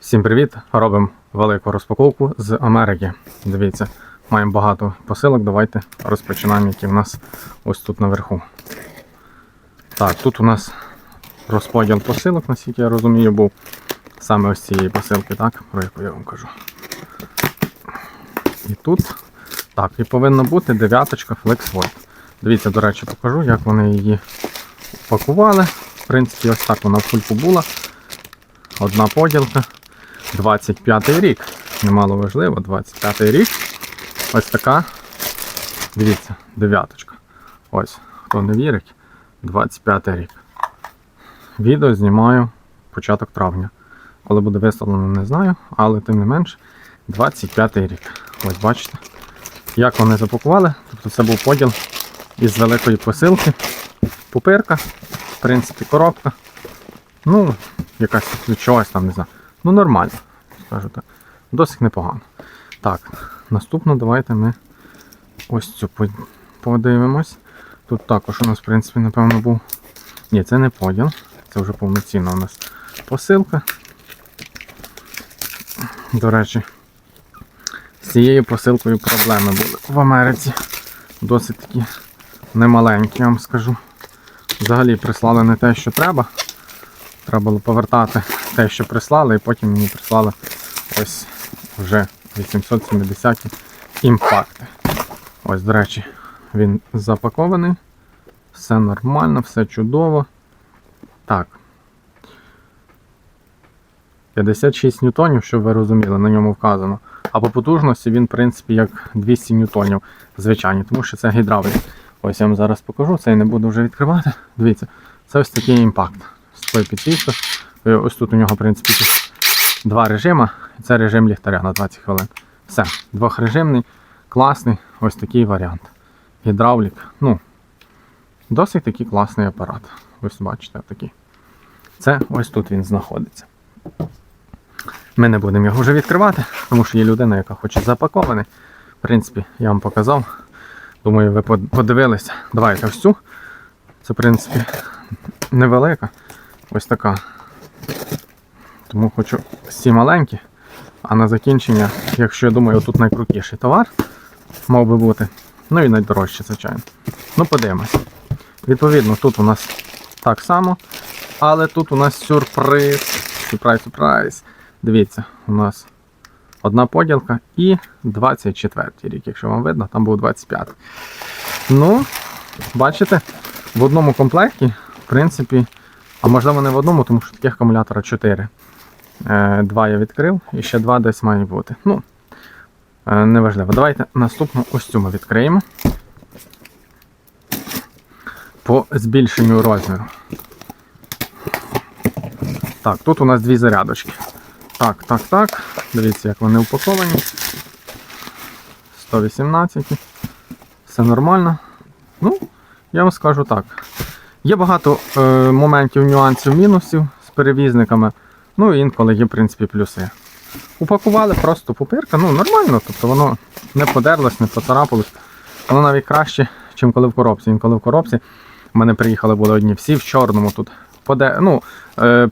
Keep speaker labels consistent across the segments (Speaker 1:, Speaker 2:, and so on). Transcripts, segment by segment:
Speaker 1: Всім привіт! Робимо велику розпаковку з Америки. Дивіться, маємо багато посилок. Давайте розпочинаємо, які в нас ось тут наверху. Так, тут у нас розподіл посилок, наскільки я розумію, був саме ось цієї посилки, так, про яку я вам кажу. І тут, так, і повинна бути дев'яточка FlexVolt. Дивіться, до речі, покажу, як вони її пакували. В принципі, ось так вона в кульку була. Одна поділка. 25 рік. Немало важливо, 25 рік. Ось така. Дивіться, дев'яточка. Ось, хто не вірить, 25 рік. Відео знімаю початок травня. Коли буде виставлено, не знаю, але тим не менш, 25 рік. Ось бачите, як вони запакували. Тобто це був поділ із великої посилки. Пупирка, в принципі, коробка. Ну, якась від чогось там, не знаю. Ну, нормально, скажу. Досить непогано. Так, наступно давайте ми ось цю подивимось. Тут також у нас, в принципі, напевно, був. Ні, це не поділ. Це вже повноцінна у нас посилка. До речі, з цією посилкою проблеми були в Америці. Досить такі немаленькі, я вам скажу. Взагалі прислали не те, що треба. Треба було повертати те, що прислали, і потім мені прислали ось вже 870 імпакти. Ось, до речі, він запакований. Все нормально, все чудово. Так. 56 ньютонів, щоб ви розуміли, на ньому вказано. А по потужності він, в принципі, як 200 ньютонів звичайні, тому що це гідравлік. Ось я вам зараз покажу, це я не буду вже відкривати. Дивіться, це ось такий імпакт з. Е, Ось тут у нього, в принципі, два режими. Це режим ліхтаря на 20 хвилин. Все, двохрежимний, класний, ось такий варіант. Гідравлік. Ну, досить такий класний апарат. Ось бачите, такий. Це ось тут він знаходиться. Ми не будемо його вже відкривати, тому що є людина, яка хоче запакований. В принципі, я вам показав. Думаю, ви подивилися. Давайте ось цю. Це, в принципі, невелика. Ось така. Тому хочу всі маленькі. А на закінчення, якщо я думаю, тут найкрутіший товар мав би бути. Ну і найдорожче, звичайно. Ну, подивимось. Відповідно, тут у нас так само. Але тут у нас сюрприз. Сюрприз, сюрприз. Дивіться, у нас одна поділка і 24 рік, якщо вам видно, там був 25. Ну, бачите, в одному комплекті, в принципі, а можливо не в одному, тому що таких акумулятора 4. Е, Два я відкрив і ще два десь має бути. Ну, е, неважливо. Давайте наступну ось цю ми відкриємо. По збільшенню розміру. Так, тут у нас дві зарядочки. Так, так, так. Дивіться, як вони упаковані. 118. Все нормально. Ну, я вам скажу так. Є багато е, моментів, нюансів, мінусів з перевізниками. Ну і інколи є, в принципі, плюси. Упакували просто пупирка, ну нормально, тобто воно не подерлось, не поцарапалось. Воно навіть краще, ніж коли в коробці. Інколи в коробці в мене приїхали були одні всі в чорному тут. Поде, ну, е,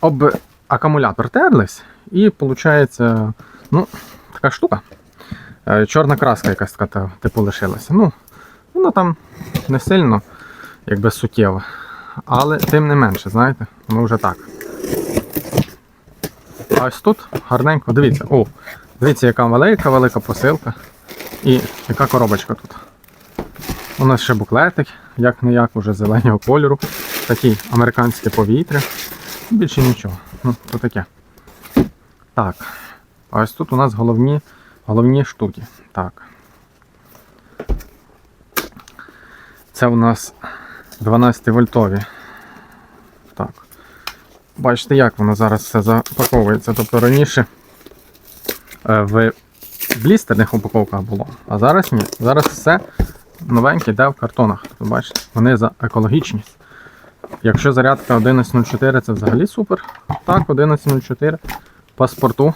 Speaker 1: об акумулятор терлись, і виходить, ну, така штука. Е, Чорна краска якась така та- типу лишилася. Ну, воно там не сильно, якби суттєво. Але тим не менше, знаєте, воно вже так. Ось тут гарненько, дивіться, о, дивіться, яка велика, велика посилка. І яка коробочка тут. У нас ще буклетик, як не як, уже зеленого кольору. Такий американське повітря. Більше нічого. Ну, то таке. Так. А ось тут у нас головні, головні штуки. Так. Це у нас 12 вольтові. Бачите, як воно зараз все запаковується. Тобто раніше е, в блістерних упаковках було, а зараз ні. Зараз все новеньке йде в картонах. Тобто, бачите, вони за екологічність. Якщо зарядка 11.04 це взагалі супер. Так, 11.04 паспорту.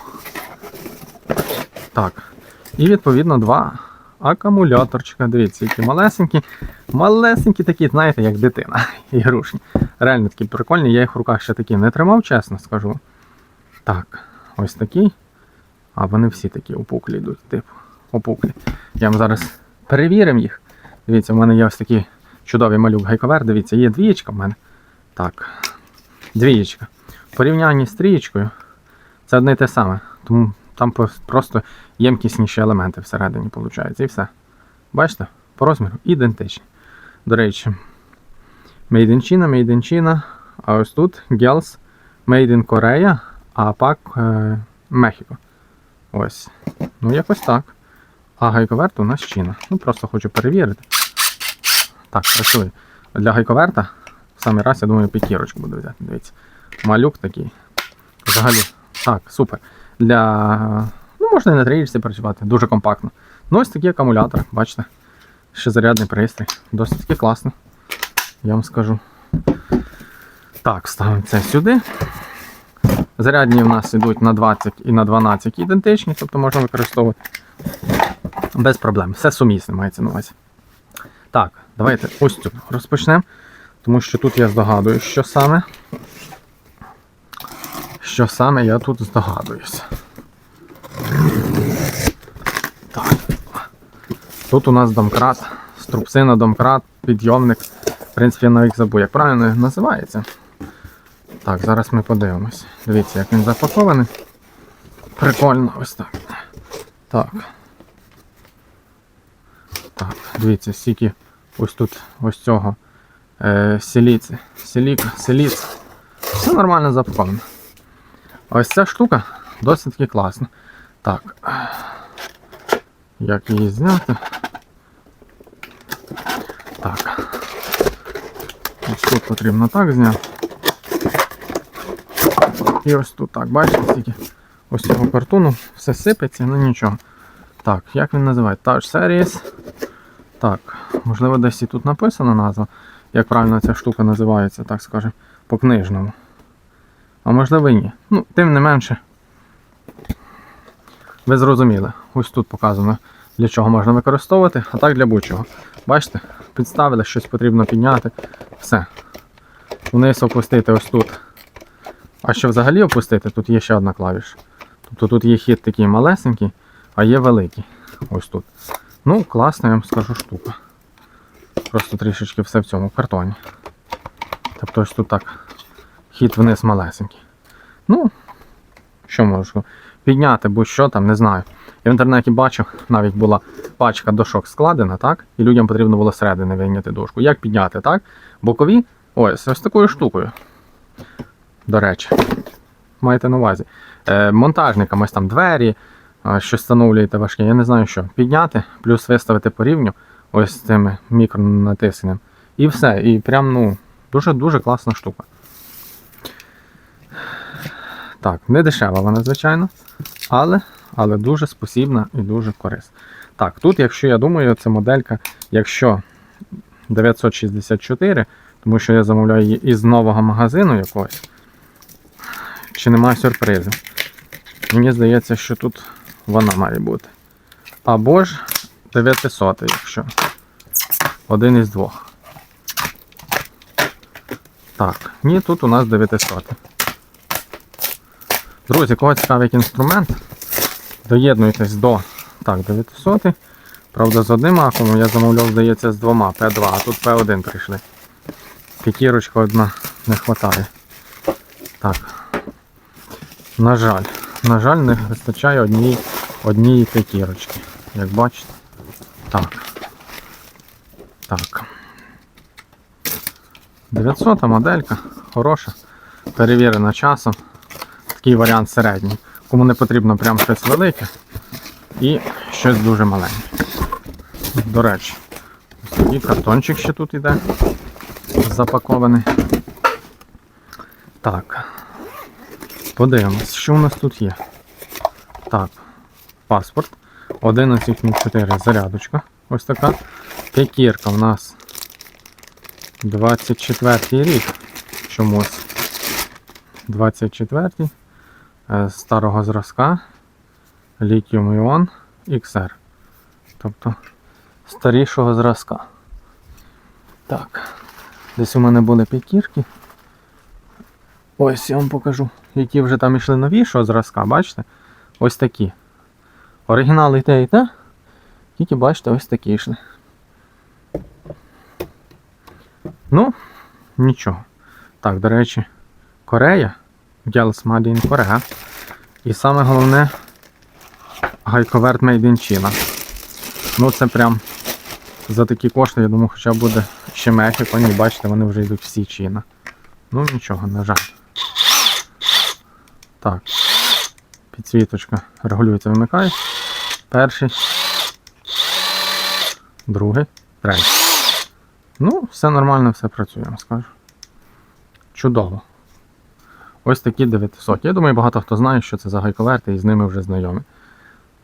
Speaker 1: Так. І відповідно два акумуляторчика. Дивіться, які малесенькі. Малесенькі такі, знаєте, як дитина. Ігрушні. Реально такі прикольні, я їх в руках ще такі не тримав, чесно скажу. Так, ось такий. А вони всі такі опуклі йдуть, типу, опуклі. Я вам зараз перевіримо їх. Дивіться, в мене є ось такий чудовий малюк гайковер. Дивіться, є двієчка в мене. Так. Двієчка. В порівнянні з трієчкою це одне й те саме. Тому там просто ємкісніші елементи всередині виходить. І все. Бачите? По розміру ідентичні. До речі, Made in China, Made in China. А ось тут Gels Made in Korea, а пак е, Мехіко. Ось. Ну, якось так. А гайковерт у нас Чина. Ну, просто хочу перевірити. Так, працює. Для гайковерта в самий раз, я думаю, п'ятірочку буду взяти. Дивіться. Малюк такий. Взагалі. Так, супер. Для. Ну, можна і на трієчці працювати, дуже компактно. Ну, ось такий акумулятор, бачите. Ще зарядний пристрій. Досить таки класно. Я вам скажу. Так, ставимо це сюди. Зарядні в нас йдуть на 20 і на 12 ідентичні, тобто можна використовувати без проблем. Все сумісне мається на увазі. Так, давайте ось цю розпочнемо. Тому що тут я здогадуюсь, що саме. Що саме я тут здогадуюся. Так. Тут у нас домкрат, струбцина, домкрат, підйомник. В принципі, я навіть забув, як правильно називається. Так, зараз ми подивимось. Дивіться, як він запакований. Прикольно, ось так. Так. Так, дивіться, стільки ось тут ось цього е, сіліці. Сіліка, сіліц. Все нормально запаковано. Ось ця штука досить таки класна. Так. Як її зняти? Так. Ось тут потрібно так зняти. І ось тут так, бачите, стільки ось цього картону все сипеться, ну нічого. Так, як він називає? Touch Series. Так, можливо, десь і тут написана назва, як правильно ця штука називається, так скажемо, по книжному. А можливо і ні. Ну, тим не менше. Ви зрозуміли. Ось тут показано, для чого можна використовувати, а так для будь-чого. Bачите, підставили, щось потрібно підняти. Все. Вниз опустити ось тут. А що взагалі опустити, тут є ще одна клавіша. Тобто тут є хід такий малесенький, а є великий. Ось тут. Ну, класна, я вам скажу штука. Просто трішечки все в цьому картоні. Тобто ось тут так хід вниз малесенький. Ну, що можу? Підняти будь-що там, не знаю. Я в інтернеті бачив, навіть була пачка дошок складена, так? І людям потрібно було зсередини вийняти дошку. Як підняти, так? Бокові, ось ось такою штукою. До речі, маєте на увазі. Е, монтажникам ось там двері, е, що встановлюєте важке, я не знаю що. Підняти, плюс виставити по рівню ось з цими мікронатисненням. І все. І прям, ну, дуже-дуже класна штука. Так, не дешева вона, звичайно, але, але дуже спосібна і дуже корисна. Так, тут, якщо я думаю, це моделька, якщо 964, тому що я замовляю її із нового магазину якогось, чи немає сюрпризу. Мені здається, що тут вона має бути. Або ж 900, якщо. Один із двох. Так, ні, тут у нас 900. Друзі, кого цікавить інструмент, доєднуйтесь до так, 900. Правда, з одним акумом я замовляв, здається, з двома П2, а тут П1 прийшли. П'ятірочка одна не вистачає. Так. На жаль, на жаль, не вистачає однієї однієї п'ятірочки. Як бачите. Так. Так. 900 моделька, хороша, перевірена часом. Такий варіант середній. Кому не потрібно прям щось велике і щось дуже маленьке. До речі, ось такий картончик ще тут іде запакований. Так. Подивимось, що у нас тут є. Так, паспорт. 1104 зарядочка. Ось така. П'ятірка у нас 24 рік. Чомусь. 24 е, старого зразка. Lithium Ion XR. Тобто старішого зразка. Так. Десь у мене були п'ятірки. Ось я вам покажу, які вже там ішли новішого зразка, бачите? Ось такі. Оригінали і те, і те. Тільки бачите, ось такі йшли. Ну, нічого. Так, до речі, Корея. Gels Made in Korea. І саме головне гайковерт Made in China. Ну це прям за такі кошти, я думаю, хоча буде ще Мехіко. Ні, бачите, вони вже йдуть всі Чіна. Ну нічого, на жаль. Так. Підсвіточка регулюється, вимикає. Перший. Другий. Третій. Ну, все нормально, все працює, я вам скажу. Чудово. Ось такі 900. Я думаю, багато хто знає, що це за гайковерти і з ними вже знайомі.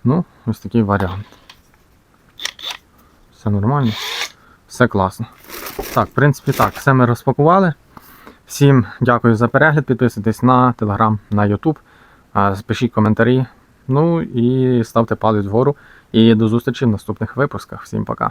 Speaker 1: Ну, ось такий варіант. Все нормально. Все класно. Так, в принципі, так, все ми розпакували. Всім дякую за перегляд. Підписуйтесь на телеграм, на Ютуб. Пишіть коментарі. Ну і ставте палець вгору. І до зустрічі в наступних випусках. Всім пока.